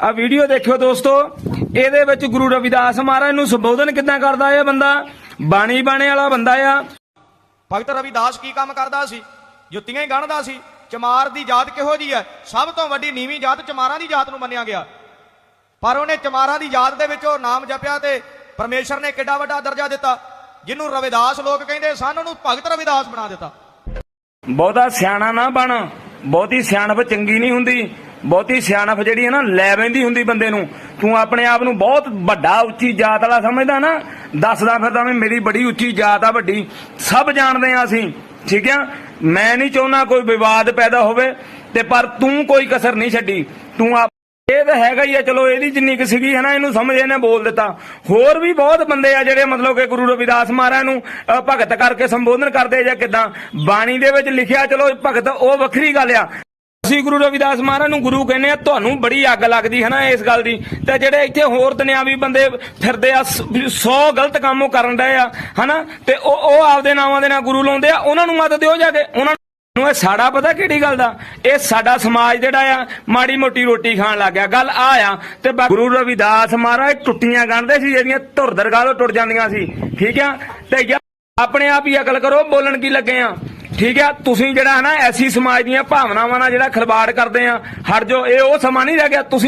ਆ ਵੀਡੀਓ ਦੇਖਿਓ ਦੋਸਤੋ ਇਹਦੇ ਵਿੱਚ ਗੁਰੂ ਰਵਿਦਾਸ ਮਹਾਰਾਜ ਨੂੰ ਸੰਬੋਧਨ ਕਿੱਦਾਂ ਕਰਦਾ ਇਹ ਬੰਦਾ? ਬਾਣੀ ਬਾਣੇ ਵਾਲਾ ਬੰਦਾ ਆ। ਭਗਤ ਰਵਿਦਾਸ ਕੀ ਕੰਮ ਕਰਦਾ ਸੀ? ਜੁੱਤੀਆਂ ਹੀ ਗਣਦਾ ਸੀ। ਚਮਾਰ ਦੀ ਜਾਤ ਕਿਹੋ ਜੀ ਹੈ? ਸਭ ਤੋਂ ਵੱਡੀ ਨੀਵੀਂ ਜਾਤ ਚਮਾਰਾਂ ਦੀ ਜਾਤ ਨੂੰ ਮੰਨਿਆ ਗਿਆ। ਪਰ ਉਹਨੇ ਚਮਾਰਾਂ ਦੀ ਜਾਤ ਦੇ ਵਿੱਚ ਉਹ ਨਾਮ ਜਪਿਆ ਤੇ ਪਰਮੇਸ਼ਰ ਨੇ ਕਿੱਡਾ ਵੱਡਾ ਦਰਜਾ ਦਿੱਤਾ। ਜਿਹਨੂੰ ਰਵਿਦਾਸ ਲੋਕ ਕਹਿੰਦੇ ਸਨ ਉਹਨੂੰ ਭਗਤ ਰਵਿਦਾਸ ਬਣਾ ਦਿੱਤਾ। ਬਹੁਤਾ ਸਿਆਣਾ ਨਾ ਬਣ। ਬਹੁਤੀ ਸਿਆਣਪ ਚੰਗੀ ਨਹੀਂ ਹੁੰਦੀ। ਬਹੁਤੀ ਸਿਆਣਪ ਜਿਹੜੀ ਹੈ ਨਾ, ਲੈ ਬੈਂਦੀ ਹੁੰਦੀ ਬੰਦੇ ਨੂੰ। ਤੂੰ ਆਪਣੇ ਆਪ ਨੂੰ ਬਹੁਤ ਵੱਡਾ ਉੱਚੀ ਜਾਤ ਵਾਲਾ ਸਮਝਦਾ ਨਾ, ਦੱਸਦਾ ਫਿਰਦਾ ਵੀ ਮੇਰੀ ਬੜੀ ਉੱਚੀ ਜਾਤ ਆ, ਵੱਡੀ। ਸਭ ਜਾਣਦੇ ਆ ਅਸੀਂ, ਠੀਕ ਆ? ਮੈਂ ਨਹੀਂ ਚਾਹੁੰਦਾ ਕੋਈ ਵਿਵਾਦ ਪੈਦਾ ਹੋਵੇ, ਤੇ ਪਰ ਤੂੰ ਕੋਈ ਕਸਰ ਨਹੀਂ ਛੱਡੀ। ਤੂੰ ਆਪ ਇਹ ਤਾਂ ਹੈਗਾ ਹੀ ਆ, ਚਲੋ ਇਹਦੀ ਜਿੰਨੀ ਕੁ ਸੀਗੀ ਹੈ ਨਾ, ਇਹਨੂੰ ਸਮਝ ਇਹਨੇ ਬੋਲ ਦਿੱਤਾ। ਹੋਰ ਵੀ ਬਹੁਤ ਬੰਦੇ ਆ ਜਿਹੜੇ ਮਤਲਬ ਕਿ ਗੁਰੂ ਰਵਿਦਾਸ ਮਹਾਰਾਜ ਨੂੰ ਭਗਤ ਕਰਕੇ ਸੰਬੋਧਨ ਕਰਦੇ ਜਾਂ ਕਿਦਾਂ। ਬਾਣੀ ਦੇ ਵਿੱਚ ਲਿਖਿਆ, ਚਲੋ ਭਗਤ ਉਹ ਵੱਖਰੀ ਗੱਲ ਆ। ਅਸੀਂ ਗੁਰੂ ਰਵਿਦਾਸ ਮਹਾਰਾਜ ਨੂੰ ਗੁਰੂ ਕਹਿੰਦੇ ਆ ਤੁਹਾਨੂੰ ਬੜੀ ਅੱਗ ਲੱਗਦੀ ਹੈ ਨਾ ਇਸ ਗੱਲ ਦੀ। ਤੇ ਜਿਹੜੇ ਇੱਥੇ ਹੋਰ ਦੁਨਿਆਵੀ ਬੰਦੇ ਫਿਰਦੇ ਆ 100 ਗਲਤ ਕੰਮ ਉਹ ਕਰਨ ਡਏ ਆ, ਹਨਾ? ਤੇ ਉਹ ਉਹ ਆਪਦੇ ਨਾਵਾਂ ਦੇ ਨਾਲ ਗੁਰੂ ਲਾਉਂਦੇ ਆ, ਉਹਨਾਂ ਨੂੰ ਮਤ ਦਿਓ ਜਾ ਕੇ। ਉਹਨਾਂ ਨੂੰ ਇਹ ਸਾੜਾ ਪਤਾ ਕਿਹੜੀ ਗੱਲ ਦਾ? ਇਹ ਸਾਡਾ ਸਮਾਜ ਜਿਹੜਾ ਆ, ਮਾੜੀ ਮੋਟੀ ਰੋਟੀ ਖਾਣ ਲੱਗ ਗਿਆ। ਗੱਲ ਆ ਆ, ਤੇ ਗੁਰੂ ਰਵਿਦਾਸ ਮਹਾਰਾਜ ਟੁੱਟੀਆਂ ਗੰਢਦੇ ਸੀ, ਜਿਹੜੀਆਂ ਧੁਰਦਰ ਦਰਗਾਹ ਟੁੱਟ ਜਾਂਦੀਆਂ ਸੀ। ਠੀਕ ਆ? ਤੇ ਆਪਣੇ ਆਪ ਹੀ ਅਕਲ ਕਰੋ, ਬੋਲਣ ਕੀ ਲੱਗੇ ਆ? ਠੀਕ ਆ ਤੁਸੀਂ ਜਿਹੜਾ ਹੈ ਨਾ, ਐਸੀ ਸਮਾਜ ਦੀਆਂ ਭਾਵਨਾਵਾਂ ਨਾਲ ਜਿਹੜਾ ਖਿਲਵਾੜ ਕਰਦੇ ਆ, ਹਟ ਜਾਓ, ਇਹ ਉਹ ਸਮਾਂ ਨਹੀਂ ਰਹਿ ਗਿਆ, ਤੁਸੀਂ